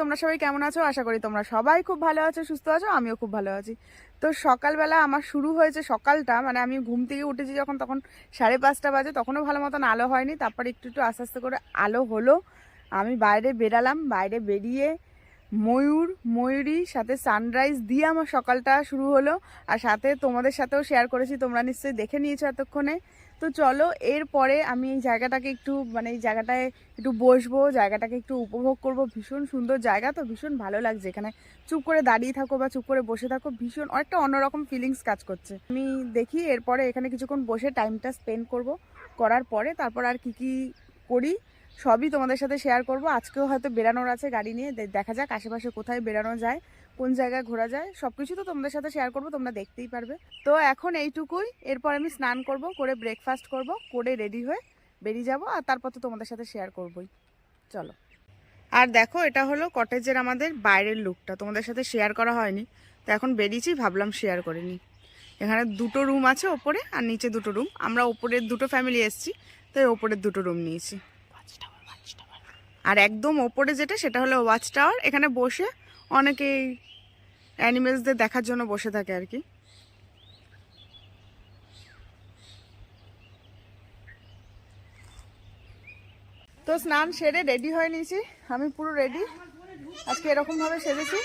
তোমরা সবাই কেমন আছো? আশা করি তোমরা সবাই খুব ভালো আছো, সুস্থ আছো, আমিও খুব ভালো আছি। তো সকালবেলা আমার শুরু হয়েছে সকালটা মানে আমি ঘুম থেকে উঠেছি যখন, তখন সাড়ে পাঁচটা বাজে, তখনও ভালো মতন আলো হয়নি, তারপর একটু একটু আস্তে আস্তে করে আলো হলো। আমি বাইরে বেরালাম, বাইরে বেরিয়ে ময়ূর, ময়ূরী, সাথে সানরাইজ দিয়ে আমার সকালটা শুরু হলো। আর সাথে তোমাদের সাথেও শেয়ার করেছি, তোমরা নিশ্চয়ই দেখে নিয়েছো এতক্ষণে। তো চলো, এরপরে আমি এই জায়গাটাকে একটু মানে এই জায়গাটায় একটু বসবো, জায়গাটাকে একটু উপভোগ করব। ভীষণ সুন্দর জায়গা তো, ভীষণ ভালো লাগছে এখানে। চুপ করে দাঁড়িয়ে থাকো বা চুপ করে বসে থাকো, ভীষণ অনেকটা অন্যরকম ফিলিংস কাজ করছে। আমি দেখি এরপরে এখানে কিছুক্ষণ বসে টাইমটা স্পেন্ড করব। করার পরে তারপর আর কি কি করি, সবই তোমাদের সাথে শেয়ার করব। আজকেও হয়তো বেরানোর আছে গাড়ি নিয়ে দেখা যাক আশেপাশে কোথায় বেরানো যায়। কোন জায়গায় ঘোরা যায় সব কিছু তো তোমাদের সাথে শেয়ার করব, তোমরা দেখতেই পারবে। তো এখন এইটুকুই, এরপর আমি স্নান করব, করে ব্রেকফাস্ট করব, করে রেডি হয়ে বেরিয়ে যাব, আর তারপর তো তোমাদের সাথে শেয়ার করবই। চলো। আর দেখো, এটা হলো কটেজের আমাদের বাইরের লুকটা তোমাদের সাথে শেয়ার করা হয়নি। তো এখন বেরিয়েছি, ভাবলাম শেয়ার করে নিই। এখানে দুটো রুম আছে ওপরে, আর নিচে দুটো রুম আমরা ওপরের দুটো ফ্যামিলি এসেছি তাই ওপরের দুটো রুম নিয়েছি। আর একদম ওপরে যেটা, সেটা হলো ওয়াচ টাওয়ার এখানে বসে অনেকেই অ্যানিমেলসদের দেখার জন্য বসে থাকে আর কি। তো স্নান সেরে রেডি হয়ে নিয়েছি। আমি পুরো রেডি আজকে এরকমভাবে সেরেছি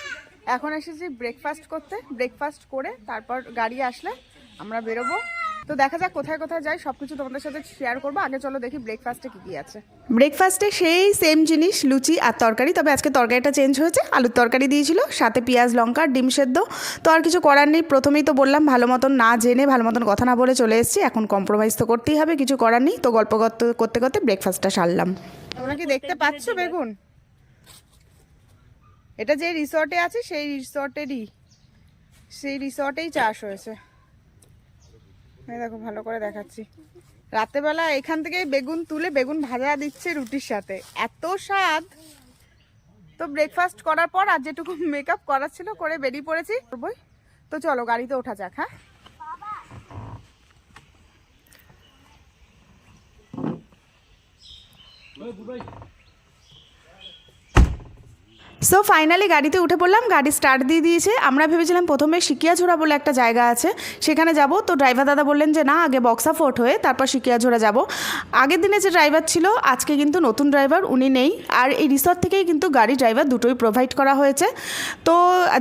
এখন এসেছি ব্রেকফাস্ট করতে। ব্রেকফাস্ট করে তারপর গাড়ি আসলে আমরা বেরোবো। তো দেখা যাক কোথায় কোথায় যাই সব কিছু তোমাদের সাথে শেয়ার করব। আগে চলো দেখি ব্রেকফাস্টে কী কী আছে। ব্রেকফাস্টে সেই সেম জিনিস লুচি আর তরকারি। তবে আজকে তরকারিটা চেঞ্জ হয়েছে। আলুর তরকারি দিয়েছিল সাথে পেঁয়াজ লঙ্কা ডিম সেদ্ধ। তো আর কিছু করার নেই। প্রথমেই তো বললাম ভালো মতন না জেনে ভালো মতন কথা না বলে চলে এসেছি। এখন কম্প্রোমাইজ তো করতেই হবে কিছু করার নেই। তো গল্প করতে করতে করতে ব্রেকফাস্টটা সারলাম। তোমরা কি দেখতে পাচ্ছ বেগুন? এটা যে রিসর্টে আছে সেই রিসর্টেরই সেই রিসর্টেই চাষ হয়েছে। দেখো, ভালো করে দেখাচ্ছি। রাতেবেলা এখান থেকে বেগুন তুলে বেগুন ভাজা দিচ্ছে রুটির সাথে। এত স্বাদ। তো ব্রেকফাস্ট করার পর আর যেটুকু মেকআপ করার ছিল করে বেরিয়ে পড়েছি। করবই তো চলো, গাড়িতে ওঠা যাক হ্যাঁ? সো ফাইনালি গাড়িতে উঠে পড়লাম। গাড়ি স্টার্ট দিয়ে দিয়েছে। আমরা ভেবেছিলাম প্রথমে সিকিয়াঝোড়া বলে একটা জায়গা আছে। সেখানে যাব। তো ড্রাইভার দাদা বললেন যে, না, আগে বক্সা ফোর্ট হয়ে তারপর সিকিয়াঝোড়া যাব। আগের দিনে যে ড্রাইভার ছিল, আজকে কিন্তু নতুন ড্রাইভার উনি নেই। আর এই রিসর্ট থেকেই কিন্তু গাড়ি ড্রাইভার দুটোই প্রোভাইড করা হয়েছে। তো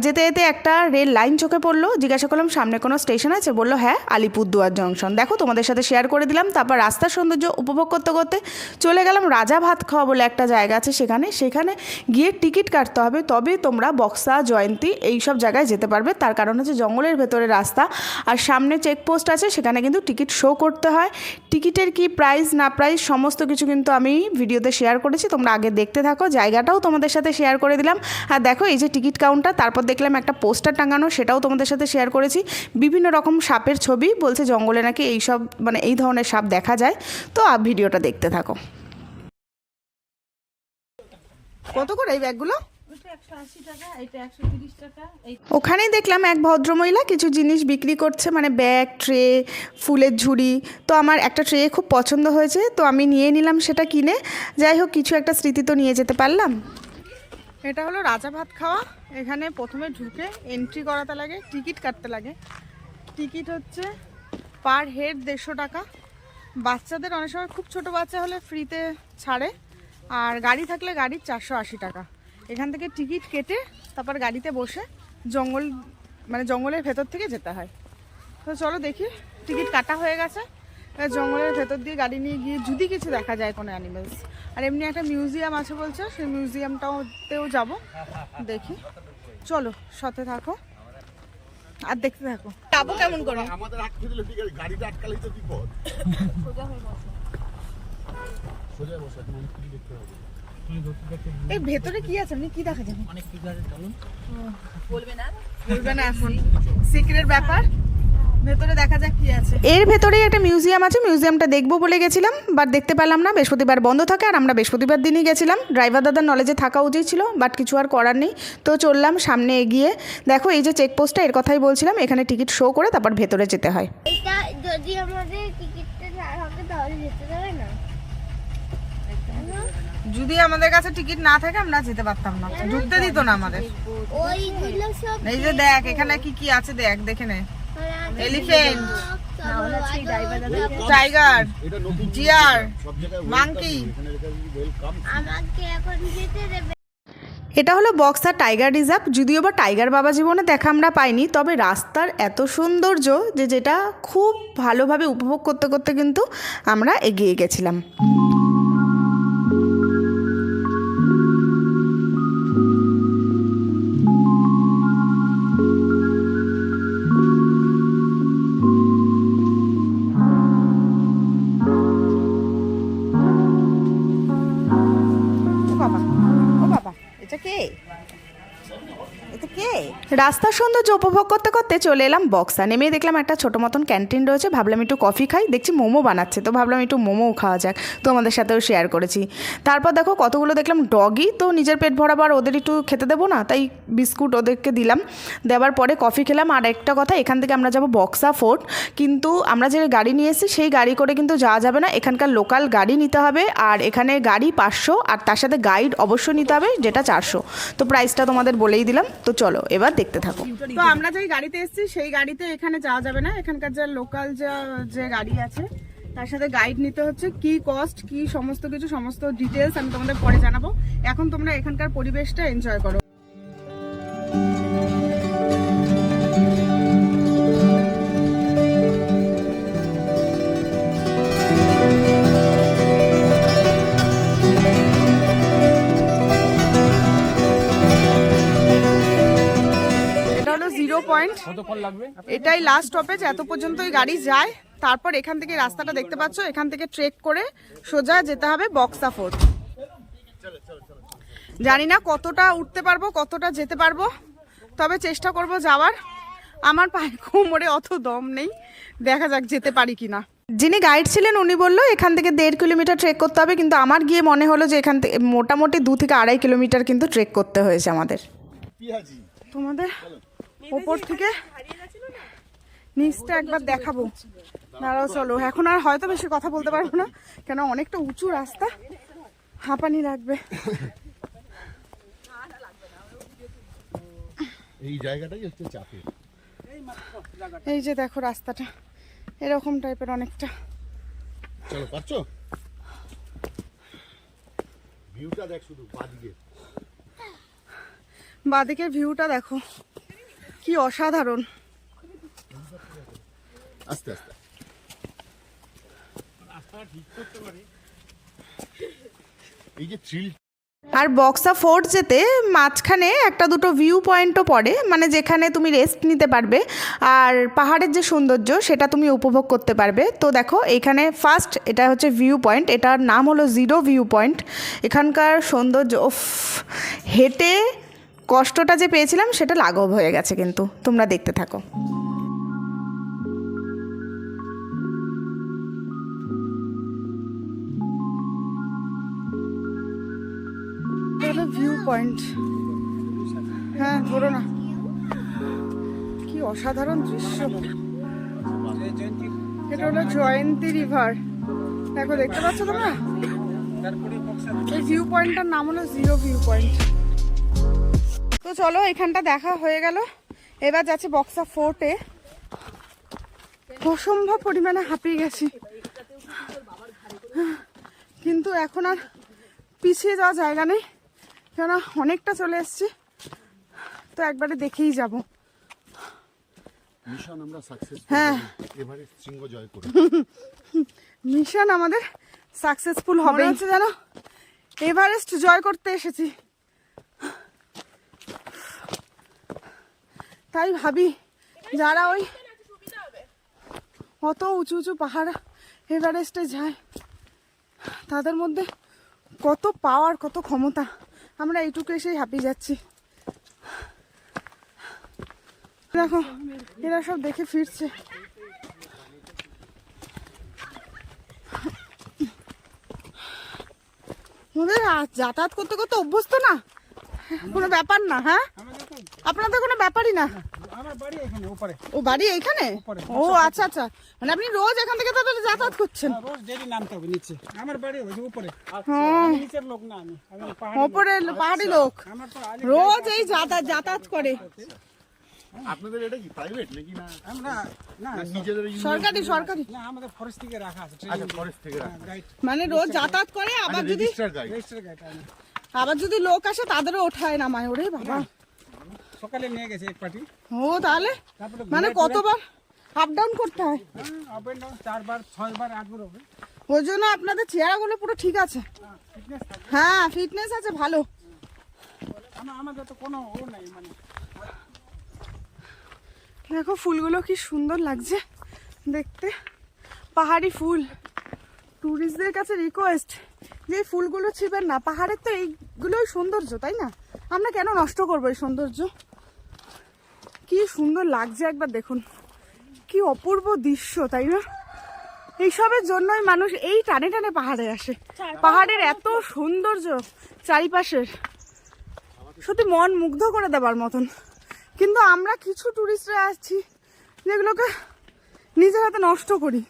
যেতে যেতে একটা রেল লাইন চোখে পড়ল। জিজ্ঞাসা করলাম, সামনে কোনো স্টেশন আছে? বলল হ্যাঁ আলিপুরদুয়ার জংশন দেখো, তোমাদের সাথে শেয়ার করে দিলাম। তারপর রাস্তার সৌন্দর্য উপভোগ করতে করতে চলে গেলাম রাজা ভাত খাওয়া বলে একটা জায়গা আছে সেখানে। সেখানে গিয়ে টিকিট কাটতে হবে তবে তোমরা বক্সা, জয়ন্তী এই সব জায়গায় যেতে পারবে। তার কারণ হচ্ছে জঙ্গলের ভেতরে রাস্তা আর সামনে চেকপোস্ট আছে, সেখানে কিন্তু টিকিট শো করতে হয়। টিকিটের কি প্রাইস না প্রাইস সমস্ত কিছু কিন্তু আমি ভিডিওতে শেয়ার করেছি, তোমরা আগে দেখতে থাকো। জায়গাটাও তোমাদের সাথে শেয়ার করে দিলাম। আর দেখো, এই যে টিকিট কাউন্টার তারপর দেখলাম একটা পোস্টার টাঙানো, সেটাও তোমাদের সাথে শেয়ার করেছি। বিভিন্ন রকম সাপের ছবি বলছে, জঙ্গলে নাকি এই সব মানে এই ধরনের সাপ দেখা যায়। তো ভিডিওটা দেখতে থাকো। কত করে এই ব্যাগগুলো ওখানেই দেখলাম এক ভদ্রমহিলা কিছু জিনিস বিক্রি করছে মানে ব্যাগ ট্রে ফুলের ঝুড়ি। তো আমার একটা ট্রে খুব পছন্দ হয়েছে তো আমি নিয়ে নিলাম সেটা কিনে। যাই হোক কিছু একটা স্মৃতি তো নিয়ে যেতে পারলাম। এটা হলো রাজা ভাত খাওয়া। এখানে প্রথমে ঢুকে এন্ট্রি করাতে লাগে টিকিট কাটতে লাগে। টিকিট হচ্ছে পার হেড দেড়শো টাকা। বাচ্চাদের অনেক সময় খুব ছোট বাচ্চা হলে ফ্রিতে ছাড়ে আর গাড়ি থাকলে গাড়ির চারশো আশি টাকা। এখান থেকে টিকিট কেটে তারপর গাড়িতে বসে জঙ্গল মানে জঙ্গলের ভেতর থেকে যেতে হয়। তো চলো দেখি টিকিট কাটা হয়ে গেছে। জঙ্গলের ভেতর দিয়ে গাড়ি নিয়ে গিয়ে যদি কিছু দেখা যায় কোনো অ্যানিমেলস আর এমনি একটা মিউজিয়াম আছে বলছে সেই মিউজিয়ামটাতেও যাব। দেখি। চলো সাথে থাকো। আর দেখতে থাকো। যাব কেমন করে? আমাদের আটকে দিলে ঠিক আছে গাড়িটা আটকালেই তো বিপদ। সোজা বসে এখন অনেক কিছু দেখতে হবে? এই ভেতরে কি আছে? আপনি কি দেখা যাবে? অনেক কিছু আছে চলুন বলবে না। এখন। সিক্রেট ব্যাপার। ভেতরে দেখা যাক কি আছে। এর ভেতরেই একটা মিউজিয়াম আছে। মিউজিয়ামটা দেখব বলে গেছিলাম বাট দেখতে পেলাম না। বৃহস্পতিবার বন্ধ থাকে আর আমরা বৃহস্পতিবার দিনই গেছিলাম। ড্রাইভার দাদার নলেজে থাকা উচিত ছিল বাট কিছু আর করার নেই। তো চললাম সামনে এগিয়ে। দেখো এই যে চেকপোস্টটা এর কথাই বলছিলাম এখানে টিকিট শো করে তারপর ভেতরে যেতে হয়। এটা যদি আমাদের টিকিটটা না থাকে তাহলে যেতে যদি আমাদের কাছে টিকিট না থাকে আমরা যেতে পারতাম না। ঢুকতে দিত না আমাদের। এই যে দেখ এখানে কি কি আছে দেখ দেখে নে। এলিফেন্ট টাইগার জিয়ার আমাকে এখন যেতে দেবে। এটা হলো বক্সার টাইগার রিজার্ভ। যদিও বা টাইগার বাবা জীবনে দেখা আমরা পাইনি তবে রাস্তার এত সৌন্দর্য যে যেটা খুব ভালোভাবে উপভোগ করতে করতে কিন্তু আমরা এগিয়ে গেছিলাম। রাস্তার সৌন্দর্য উপভোগ করতে করতে চলে এলাম বক্সা। নেমে দেখলাম একটা ছোটো মতন ক্যান্টিন রয়েছে। ভাবলাম একটু কফি খাই। দেখছি মোমো বানাচ্ছে। তো ভাবলাম একটু মোমোও খাওয়া যাক। তো আমাদের সাথেও শেয়ার করেছি। তারপর দেখো কতগুলো দেখলাম ডগি। তো নিজের পেট ভরাবার ওদের একটু খেতে দেবো না? তাই বিস্কুট ওদেরকে দিলাম। দেওয়ার পরে কফি খেলাম। আর একটা কথা, এখান থেকে আমরা যাব বক্সা ফোর্ট। কিন্তু আমরা যে গাড়ি নিয়ে এসেছি, সেই গাড়ি করে কিন্তু যাওয়া যাবে না। এখানকার লোকাল গাড়ি নিতে হবে। আর এখানে গাড়ি পাঁচশো। আর তার সাথে গাইড অবশ্যই নিতে হবে, যেটা চারশো। তো প্রাইসটা তোমাদের বলেই দিলাম। তো চলো, এবার দেখতে থাকো। তো আমরা যেই গাড়িতে এসেছি, সেই গাড়িতে এখানে যাওয়া যাবে না। এখানকার যা লোকাল যা, যে গাড়ি আছে, তার সাথে গাইড নিতে হচ্ছে কি কস্ট কি সমস্ত কিছু, সমস্ত ডিটেলস আমি তোমাদের পরে জানাব। এখন তোমরা এখানকার পরিবেশটা এনজয় করো। এটাই লাস্ট স্টপেজ এত পর্যন্ত ওই গাড়ি যায়। তারপর এখান থেকে রাস্তাটা দেখতে পাচ্ছ এখান থেকে ট্রেক করে সোজা যেতে হবে বক্সা ফোর্ট জানি না কতটা উঠতে পারব কতটা যেতে পারব তবে চেষ্টা করব যাওয়ার। আমার পায়ে কোমরে অত দম নেই দেখা যাক যেতে পারি কিনা। যিনি গাইড ছিলেন উনি বলল এখান থেকে দেড় কিলোমিটার ট্রেক করতে হবে। কিন্তু আমার গিয়ে মনে হলো যে এখান থেকে মোটামুটি দু থেকে আড়াই কিলোমিটার কিন্তু ট্রেক করতে হয়েছে আমাদের। তোমাদের? ওপর থেকে নিচটা একবার দেখাবো। দাঁড়াও চলো। এখন আর হয়তো বেশি কথা বলতে পারব না কেন অনেকটা উঁচু রাস্তা। হাঁপানি লাগবে। এই জায়গাটাই হচ্ছে চাপের এই যে দেখো রাস্তাটা এরকম টাইপের অনেকটা। চলো পারছ? ভিউটা দেখ শুধু বাদিকে। বাদিকের ভিউটা দেখো। কি অসাধারণ। আস্তে আস্তে। এই যে থ্রিল আর বক্সা ফোর্ট যেতে মাঝখানে একটা দুটো ভিউ পয়েন্টও পড়ে মানে যেখানে তুমি রেস্ট নিতে পারবে। আর পাহাড়ের যে সৌন্দর্য সেটা তুমি উপভোগ করতে পারবে। তো দেখো এখানে ফার্স্ট এটা হচ্ছে ভিউ পয়েন্ট এটার নাম হলো জিরো ভিউ পয়েন্ট এখানকার সৌন্দর্য হেঁটে কষ্টটা যে পেয়েছিলাম, সেটা লাঘব হয়ে গেছে কিন্তু। তোমরা দেখতে থাকো। ভিউ পয়েন্ট হ্যাঁ ধরো না। কি অসাধারণ দৃশ্য। এটা হলো জয়ন্তী রিভার দেখো, দেখতে পাচ্ছ তোমরা? এই ভিউ পয়েন্টটার নাম হলো জিরো ভিউ পয়েন্ট তো চলো এখানটা দেখা হয়ে গেল। এবার যাচ্ছে বক্সা ফোর্টে অসম্ভব পরিমাণে হাঁপিয়ে গেছি। কিন্তু এখন আর পিছিয়ে যাওয়া জায়গা নেই। কেন অনেকটা চলে এসেছি। তো একবারে দেখেই যাব। মিশন আমরা সাকসেস হ্যাঁ। এবারে শৃঙ্গ জয় করে মিশন আমাদের সাকসেসফুল হবে। হচ্ছে জানো এভারেস্ট জয় করতে এসেছি। তাই ভাবি, যারা ওই অত উঁচু উঁচু পাহাড়, এভারেস্টে যায়, তাদের মধ্যে কত পাওয়ার কত ক্ষমতা, আমরা এইটুকু এসেই হাঁপিয়ে যাচ্ছি। দেখো, এরা সব দেখে ফিরছে। ওদের যাতায়াত করতে করতে অভ্যস্ত না? কোনো ব্যাপার না হ্যাঁ? আপনাদের কোনো ব্যাপারই না। বাড়ি এখানে উপরে ও বাড়ি এইখানে উপরে, ও আচ্ছা আচ্ছা। মানে আপনি রোজ এখান থেকে তাহলে যাতায়াত করছেন? রোজ ডেলি নামতে হবে নিচে। আমার বাড়ি ওই উপরে হ্যাঁ নিচের লোক না আমি আমি পাহাড়ি লোক। পাহাড়ি লোক। আমার তো আগে রোজ এই যাতায়াত যাতায়াত করে। আপনাদের এটা কি প্রাইভেট নাকি না? আমরা না না নিজেদের সরকারি সরকারি। না আমাদের ফরেস্ট থেকে রাখা আছে আচ্ছা ফরেস্ট থেকে রাখা। মানে রোজ যাতায়াত করে আবার আচ্ছা যদি রেজিস্টার গাইড আমি আবার যদি লোক আসে তাদেরও ওঠায় নামায় ওরে বাবা। সকালে নিয়ে গেছে এক পার্টি ও তাহলে? মানে কতবার আপ ডাউন করতে হয়? আপ এন্ড ডাউন চারবার ছয়বার আটবার হবে। ওই জন্য আপনাদের চেহারাগুলো পুরো ঠিক আছে। হ্যাঁ ফিটনেস আছে ভালো। আমাদের তো কোনো ও নাই মানে। দেখো ফুলগুলো কি সুন্দর লাগছে দেখতে। পাহাড়ি ফুল। টুরিস্টদের কাছে রিকোয়েস্ট যে ফুলগুলো ছিবেন না পাহাড়ের তো এইগুলোই সৌন্দর্য তাই না? আমরা কেন নষ্ট করব এই সৌন্দর্য? কি সুন্দর লাগছে একবার দেখুন। কি অপূর্ব দৃশ্য তাই না? এইসবের জন্যই মানুষ এই টানে টানে পাহাড়ে আসে। পাহাড়ের এত সৌন্দর্য চারিপাশের সত্যি মন মুগ্ধ করে দেবার মতন। কিন্তু আমরা কিছু টুরিস্টরা আসছি যেগুলোকে নিজের হাতে নষ্ট করি।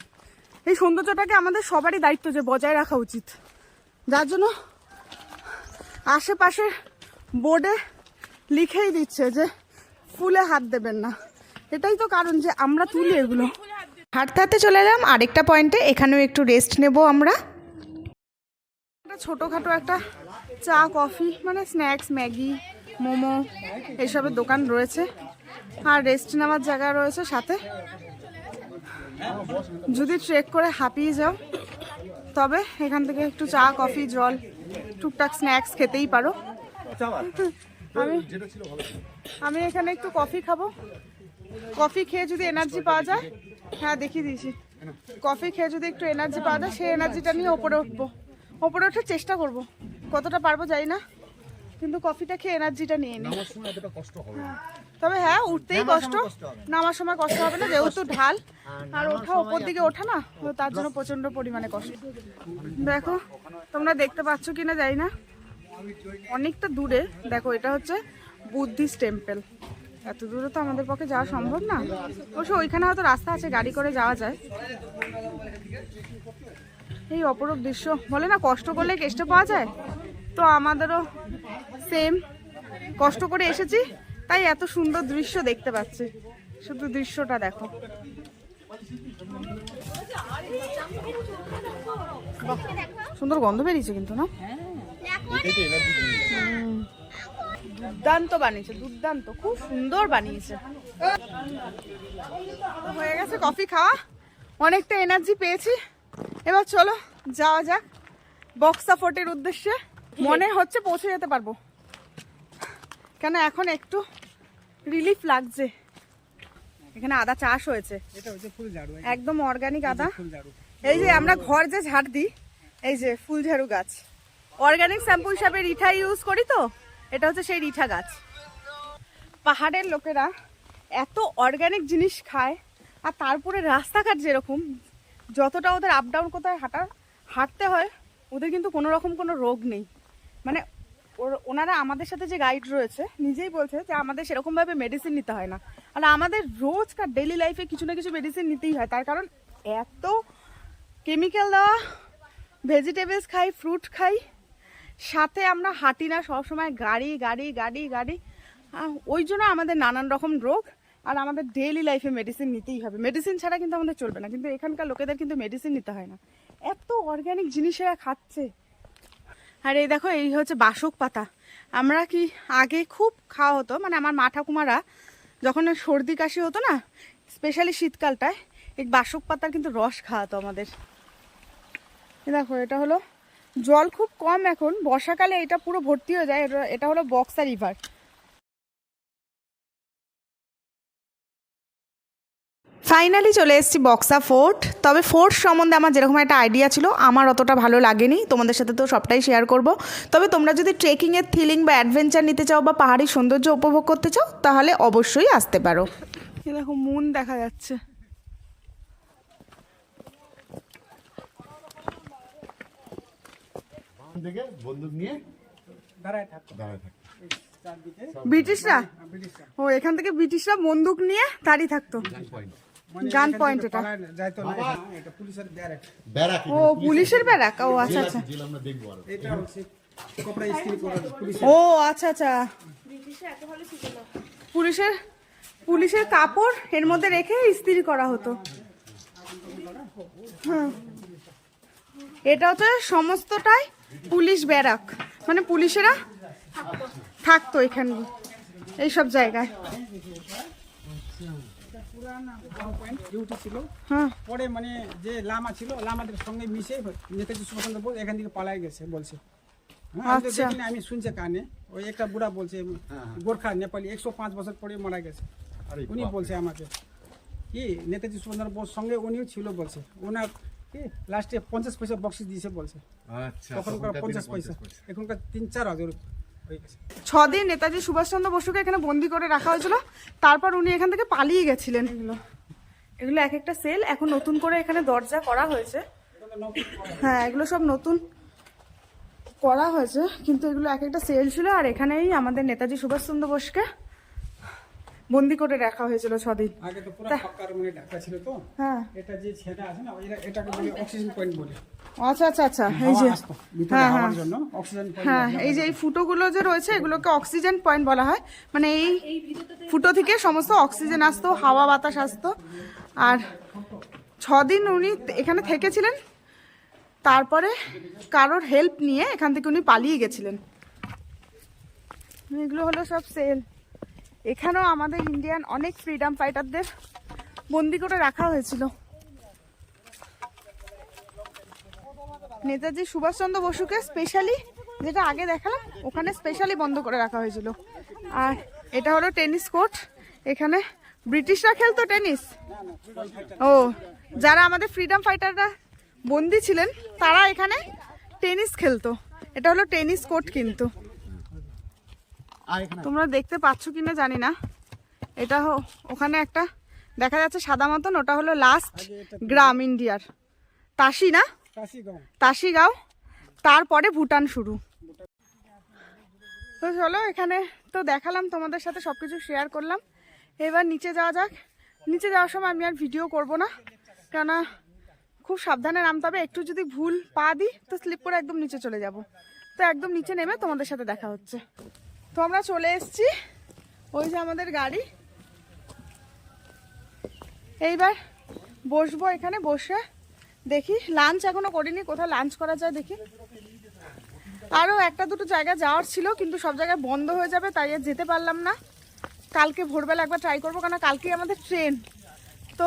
এই সৌন্দর্যটাকে আমাদের সবারই দায়িত্ব যে বজায় রাখা উচিত। যার জন্য আশেপাশে বোর্ডে লিখেই দিচ্ছে যে ফুলে হাত দেবেন না। এটাই তো কারণ যে আমরা তুলি এগুলো। হাঁটতে হাঁটতে চলে এলাম আরেকটা পয়েন্টে এখানেও একটু রেস্ট নেব আমরা। একটা ছোটোখাটো একটা চা কফি মানে স্ন্যাক্স ম্যাগি মোমো এইসবের দোকান রয়েছে। আর রেস্ট নেওয়ার জায়গা রয়েছে সাথে। যদি ট্রেক করে হাঁপিয়ে যাও তবে এখান থেকে একটু চা কফি জল টুকটাক স্ন্যাক্স খেতেই পারো। আমি যেটা ছিল ভালো ছিল। আমি এখানে একটু কফি খাব। কফি খেয়ে যদি এনার্জি পাওয়া যায় হ্যাঁ দেখিয়ে দিয়েছি। কফি খেয়ে যদি একটু এনার্জি পাওয়া যায় সেই এনার্জিটা নিয়ে ওপরে উঠবো। ওপরে ওঠার চেষ্টা করব। কতটা পারব জানি না কিন্তু কফিটা খেয়ে এনার্জিটা নিয়ে নিই। তবে হ্যাঁ উঠতেই কষ্ট। নামার সময় কষ্ট হবে না যেহেতু ঢাল। আর ওঠা ওপর দিকে ওঠা না তার জন্য প্রচণ্ড পরিমাণে কষ্ট। দেখো তোমরা দেখতে পাচ্ছ কিনা জানি না। অনেকটা দূরে দেখো এটা হচ্ছে বুদ্ধিস্ট টেম্পল। এত দূরে তো আমাদের পক্ষে যাওয়া সম্ভব না। অবশ্য ওইখানে হয়তো রাস্তা আছে, গাড়ি করে যাওয়া যায়। এই অপরূপ দৃশ্য। বলে না, কষ্ট করলে কেষ্ট পাওয়া যায়? তো আমাদেরও সেম কষ্ট করে এসেছি, তাই এত সুন্দর দৃশ্য দেখতে পাচ্ছি। শুধু দৃশ্যটা দেখো। সুন্দর গন্ধ বেরিয়েছে কিন্তু, না? দুর্দান্ত বানিয়েছে দুর্দান্ত খুব সুন্দর বানিয়েছে। হয়ে গেছে কফি খাওয়া অনেকটা এনার্জি পেয়েছি। এবার চলো যাওয়া যাক বক্সা ফোর্টের উদ্দেশ্যে। মনে হচ্ছে পৌঁছে যেতে পারব। কেন এখন একটু রিলিফ লাগছে। এখানে আদা চাষ হয়েছে। ফুল ঝাড়ু একদম অর্গানিক আদা। এই যে আমরা ঘর যে ঝাড় দিই এই যে ফুলঝাড়ু গাছ। অর্গানিক শ্যাম্পু হিসাবে রিঠা ইউজ করি তো? এটা হচ্ছে সেই রিঠা গাছ। পাহাড়ের লোকেরা এত অর্গানিক জিনিস খায়, আর তারপরে রাস্তাঘাট যেরকম, যতটা ওদের আপ ডাউন কোথায় হাঁটা, হাঁটতে হয়, ওদের কিন্তু কোনো রকম কোনো রোগ নেই। মানে ওনারা আমাদের সাথে যে গাইড রয়েছে, নিজেই বলছে যে আমাদের সেরকমভাবে মেডিসিন নিতে হয় না। আর আমাদের রোজকার ডেলি লাইফে কিছু না কিছু মেডিসিন নিতেই হয়, তার কারণ এত কেমিক্যাল দেওয়া ভেজিটেবলস খাই ফ্রুট খাই সাথে আমরা হাঁটি না, সবসময় গাড়ি গাড়ি গাড়ি গাড়ি। ওই জন্য আমাদের নানান রকম রোগ আর আমাদের ডেইলি লাইফে মেডিসিন নিতেই হবে। মেডিসিন ছাড়া কিন্তু আমাদের চলবে না, কিন্তু এখানকার লোকেদের কিন্তু মেডিসিন নিতে হয় না। এত অর্গ্যানিক জিনিসেরা খাচ্ছে। আর এই দেখো, এই হচ্ছে বাসক পাতা। আমরা কি আগে খুব খাওয়া হতো মানে আমার মা ঠাকুমারা যখন সর্দি কাশি হতো না স্পেশালি শীতকালটায়, এই বাসক পাতার কিন্তু রস খাওয়াতো আমাদের। দেখো, এটা হলো জল খুব কম এখন। বর্ষাকালে এটা পুরো ভর্তি হয়ে যায়। এটা- এটা হলো বক্সা রিভার। ফাইনালি চলে এসেছি বক্সা ফোর্ট। তবে ফোর্ট সম্বন্ধে আমার যেরকম একটা আইডিয়া ছিল আমার অতটা ভালো লাগেনি। তোমাদের সাথে তো সবটাই শেয়ার করব। তবে তোমরা যদি ট্রেকিংয়ের থিলিং বা অ্যাডভেঞ্চার নিতে চাও বা পাহাড়ি সৌন্দর্য উপভোগ করতে চাও তাহলে অবশ্যই আসতে পারো। এরকম দেখো মুন দেখা যাচ্ছে। দেখে বন্দুক নিয়ে দাঁড়ায় থাকো। দাঁড়ায় থাকে। চারদিকে ব্রিটিশরা। ও এখান থেকে ব্রিটিশরা বন্দুক নিয়ে দাঁড়িয়ে থাকতো। মানে গান এখান পয়েন্ট এটা। যাইতো না হ্যাঁ, এটা পুলিশের ব্যারেক। ব্যারাক ও পুলিশের ব্যারাক? ও আচ্ছা আচ্ছা। জেল আমরা দেখব আরও। এটা হচ্ছে কপড়া ইস্ত্রি করা পুলিশ ও আচ্ছা আচ্ছা। পুলিশের পুলিশের কাপড় এর মধ্যে রেখে ইস্ত্রি করা হতো। হ্যাঁ। এটা হচ্ছে সমস্তটাই পুলিশ ব্যারাক। মানে পুলিশেরা থাকতো এখানে এইসব জায়গায়। ছিল হ্যাঁ। পরে মানে যে লামা ছিল লামাদের সঙ্গে মিশে নেতাজি সুভাষচন্দ্র বোস এখান থেকে পালাই গেছে বলছে। হ্যাঁ, আচ্ছা। আমি শুনছি কানে। ওই একটা বুড়া বলছে গোর্খা নেপালি একশো পাঁচ বছর পরে মারা গেছে। উনি বলছে আমাকে। কি নেতাজি সুভাষচন্দ্র বোস সঙ্গে উনিও ছিল বলছে। ওনার কি? লাস্টে পঞ্চাশ পয়সা বক্সিস দিয়েছে বলছে। আচ্ছা তখনকার পঞ্চাশ পয়সা। এখনকার তিন চার হাজার হয়ে গেছে। ছদিন নেতাজি সুভাষচন্দ্র বসুকে এখানে বন্দি করে রাখা হয়েছিল। তারপর উনি এখান থেকে পালিয়ে গেছিলেন। এগুলো। এগুলো এক একটা সেল এখন নতুন করে এখানে দরজা করা হয়েছে। হ্যাঁ এগুলো সব নতুন করা হয়েছে। কিন্তু এগুলো এক একটা সেল ছিল আর এখানেই আমাদের নেতাজি সুভাষচন্দ্র বোসকে বন্দি করে রাখা হয়েছিল ছদিন। আগে তো পুরো পাক্কার মানে ঢাকা ছিল তো। হ্যাঁ। এটা যে ছেটা আছে না ওইটা এটাকে বলে অক্সিজেন পয়েন্ট বলে। আচ্ছা আচ্ছা আচ্ছা এই যে হ্যাঁ, হাওয়ার হ্যাঁ। জন্য অক্সিজেন পয়েন্ট হ্যাঁ এই যে এই ফুটোগুলো যে রয়েছে এগুলোকে অক্সিজেন পয়েন্ট বলা হয়। মানে এই ফুটো থেকে সমস্ত অক্সিজেন আসতো হাওয়া বাতাস আসতো। আর ছদিন উনি এখানে থেকেছিলেন। তারপরে কারোর হেল্প নিয়ে এখান থেকে উনি পালিয়ে গেছিলেন। এগুলো হলো সব সেল এখানেও আমাদের ইন্ডিয়ান অনেক ফ্রিডম ফাইটারদের বন্দি করে রাখা হয়েছিল। নেতাজি সুভাষচন্দ্র বসুকে স্পেশালি যেটা আগে দেখালাম, ওখানে স্পেশালি বন্ধ করে রাখা হয়েছিল। আর এটা হলো টেনিস কোর্ট এখানে ব্রিটিশরা খেলতো টেনিস ও, যারা আমাদের ফ্রিডম ফাইটাররা বন্দি ছিলেন, তারা এখানে টেনিস খেলতো। এটা হলো টেনিস কোর্ট কিন্তু। তোমরা দেখতে পাচ্ছ কিনা জানি না। এটা ওখানে একটা দেখা যাচ্ছে সাদা মতন ওটা হলো লাস্ট গ্রাম ইন্ডিয়ার। তাসি না? তাসিগাঁও। তারপরে ভুটান শুরু। তো চলো এখানে তো দেখালাম তোমাদের সাথে সব কিছু শেয়ার করলাম। এবার নিচে যাওয়া যাক। নিচে যাওয়ার সময় আমি আর ভিডিও করব না কেননা খুব সাবধানে নামতে হবে। একটু যদি ভুল পা দিই তো স্লিপ করে একদম নিচে চলে যাব। তো একদম নিচে নেমে তোমাদের সাথে দেখা হচ্ছে। তো আমরা চলে এসেছি। ওই যে আমাদের গাড়ি। এইবার বসবো এখানে বসে। দেখি লাঞ্চ এখনও করিনি কোথাও লাঞ্চ করা যায় দেখি। আরও একটা দুটো জায়গা যাওয়ার ছিল, কিন্তু সব জায়গায় বন্ধ হয়ে যাবে, তাই আর যেতে পারলাম না। কালকে ভোরবেলা একবার ট্রাই করব কেন কালকেই আমাদের ট্রেন তো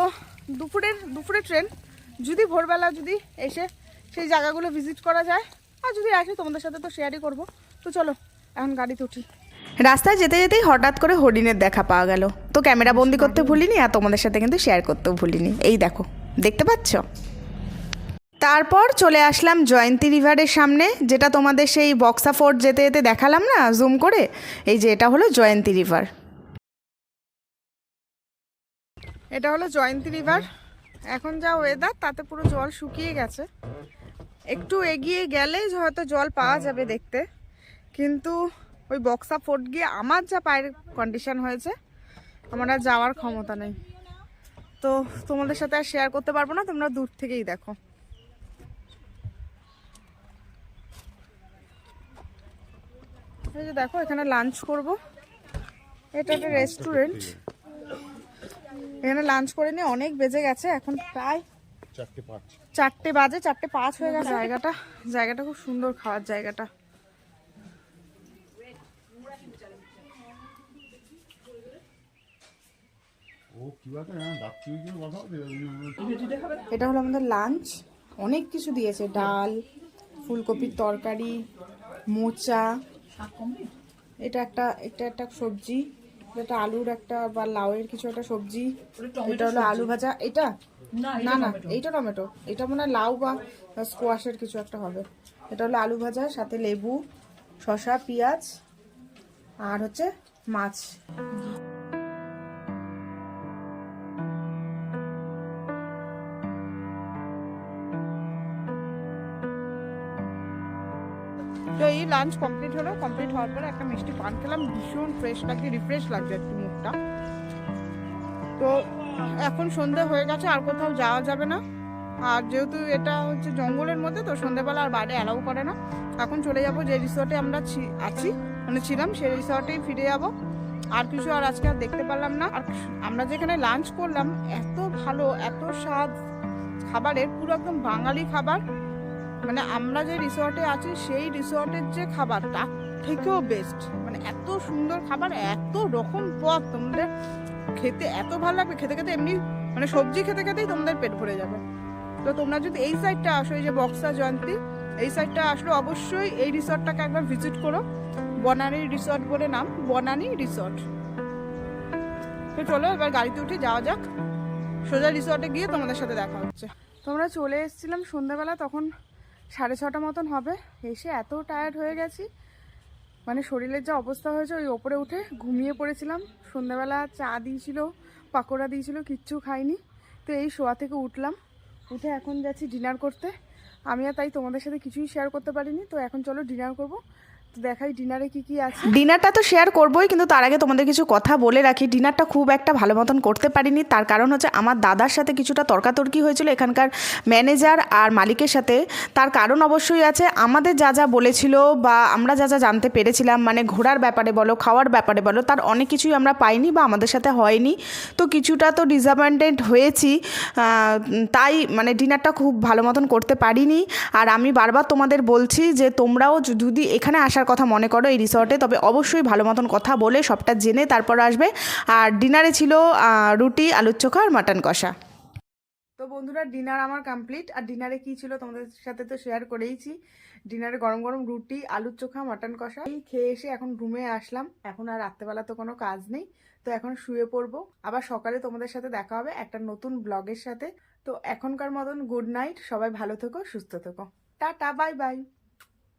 দুপুরের দুপুরের ট্রেন যদি ভোরবেলা যদি এসে সেই জায়গাগুলো ভিজিট করা যায়, আর যদি আসে তোমাদের সাথে তো শেয়ারই করব। তো চলো, এখন গাড়িতে উঠি। রাস্তায় যেতে যেতেই হঠাৎ করে হরিণের দেখা পাওয়া গেল। তো ক্যামেরা বন্দি করতে ভুলিনি আর তোমাদের সাথে কিন্তু শেয়ার করতেও ভুলিনি। এই দেখো, দেখতে পাচ্ছ? তারপর চলে আসলাম জয়ন্তী রিভারের সামনে, যেটা তোমাদের সেই বক্সা ফোর্ট যেতে যেতে দেখালাম না জুম করে? এই যে এটা হলো জয়ন্তী রিভার। এটা হলো জয়ন্তী রিভার। এখন যা ওয়েদার তাতে পুরো জল শুকিয়ে গেছে। একটু এগিয়ে গেলেই হয়তো জল পাওয়া যাবে দেখতে। কিন্তু ওই বক্সা ফোর্ট গিয়ে আমার যা পায়ের কন্ডিশন হয়েছে আমার আর যাওয়ার ক্ষমতা নেই। তো তোমাদের সাথে আর শেয়ার করতে পারব না তোমরা দূর থেকেই দেখো। এই যে দেখো এখানে লাঞ্চ করব। এটা একটা রেস্টুরেন্ট এখানে লাঞ্চ করে নিয়ে অনেক বেজে গেছে এখন প্রায় চারটে পাঁচ। চারটে বাজে চারটে পাঁচ হয়ে গেছে জায়গাটা। জায়গাটা খুব সুন্দর খাওয়ার জায়গাটা ও কি ব্যাপার হ্যাঁ ডাকছি ওই জন্য কথা হবে এটা হলো আমাদের লাঞ্চ অনেক কিছু দিয়েছে ডাল ফুলকপির তরকারি মোচা। এটা একটা এটা একটা সবজি এটা আলুর একটা বা লাউয়ের কিছু একটা সবজি। এটা হলো আলু ভাজা। এটা? না না এইটা টমেটো। এটা মনে হয় লাউ বা স্কোয়াশের কিছু একটা হবে। এটা হলো আলু ভাজা সাথে লেবু শসা পেঁয়াজ আর হচ্ছে মাছ। লাঞ্চ কমপ্লিট হলো কমপ্লিট হওয়ার পরে একটা মিষ্টি পান খেলাম, ভীষণ ফ্রেশ লাগছে রিফ্রেশ লাগছে একটু মুখটা। তো এখন সন্ধে হয়ে গেছে, আর কোথাও যাওয়া যাবে না। আর যেহেতু এটা হচ্ছে জঙ্গলের মধ্যে, তো সন্ধেবেলা আর বাইরে অ্যালাউ করে না। এখন চলে যাব যে রিসর্টে আমরা আছি মানে ছিলাম, সেই রিসর্টেই ফিরে যাব। আর কিছু আর আজকে আর দেখতে পারলাম না। আর আমরা যেখানে লাঞ্চ করলাম, এত ভালো, এত স্বাদ, খাবারের পুরো একদম বাঙালি খাবার। মানে আমরা যে রিসর্টে আছি, সেই রিসর্টের যে খাবার, তার থেকেও বেস্ট মানে এত সুন্দর খাবার, এত রকম পথ তোমাদের খেতে এত ভালো লাগবে। খেতে খেতে এমনি মানে সবজি খেতে খেতেই তোমাদের পেট ভরে যাবে। তো তোমরা যদি এই সাইডটা আসো, এই যে বক্সা জয়ন্তী, এই সাইডটা আসলে অবশ্যই এই রিসর্টটাকে একবার ভিজিট করো। বনানী রিসর্ট বলে নাম, বনানী রিসর্ট তো চলো, এবার গাড়িতে উঠে যাওয়া যাক। সোজা রিসর্টে গিয়ে তোমাদের সাথে দেখা হচ্ছে। তোমরা চলে এসেছিলাম সন্ধ্যাবেলা, তখন সাড়ে ছটা মতন হবে। এসে এত টায়ার্ড হয়ে গেছি। মানে শরীরের যা অবস্থা হয়েছে, ওই ওপরে উঠে ঘুমিয়ে পড়েছিলাম। সন্ধ্যাবেলা চা দিয়েছিল, পাকোড়া দিয়েছিল, কিচ্ছু খাইনি। তো এই শোয়া থেকে উঠলাম। উঠে এখন যাচ্ছি ডিনার করতে। আমি আর তাই তোমাদের সাথে কিছুই শেয়ার করতে পারিনি। তো এখন চলো ডিনার করব। দেখাই, ডিনারে কি কি আছে? ডিনারটা তো শেয়ার করবোই, কিন্তু তার আগে তোমাদের কিছু কথা বলে রাখি। ডিনারটা খুব একটা ভালো মতন করতে পারিনি। তার কারণ হচ্ছে আমার দাদার সাথে কিছুটা তর্কাতর্কি হয়েছিল এখানকার ম্যানেজার আর মালিকের সাথে। তার কারণ অবশ্যই আছে, আমাদের যা যা বলেছিল বা আমরা যা যা জানতে পেরেছিলাম মানে ঘোরার ব্যাপারে বলো, খাওয়ার ব্যাপারে বলো, তার অনেক কিছুই আমরা পাইনি বা আমাদের সাথে হয়নি। তো কিছুটা তো ডিসঅ্যাপয়েন্টেড হয়েছি তাই মানে ডিনারটা খুব ভালো মতন করতে পারিনি। আর আমি বারবার তোমাদের বলছি যে তোমরাও যদি এখানে আসার কথা মনে করো এই রিসর্টে তবে অবশ্যই ভালো মতন কথা বলে সবটা জেনে তারপর আসবে। আর ডিনারে ছিল রুটি, আলুর চোখা আর মাটন কষা। তো বন্ধুরা ডিনার আমার কমপ্লিট আর ডিনারে কি ছিল তোমাদের সাথে তো শেয়ার করেইছি। ডিনারে গরম গরম রুটি, আলুর চোখা মাটন কষা। এই খেয়ে এসে এখন রুমে আসলাম। এখন আর রাত্রেবেলা তো কোনো কাজ নেই। তো এখন শুয়ে পড়ব। আবার সকালে তোমাদের সাথে দেখা হবে একটা নতুন ব্লগের সাথে। তো এখনকার মতন গুড নাইট সবাই ভালো থেকো, সুস্থ থেকো। Tata bye bye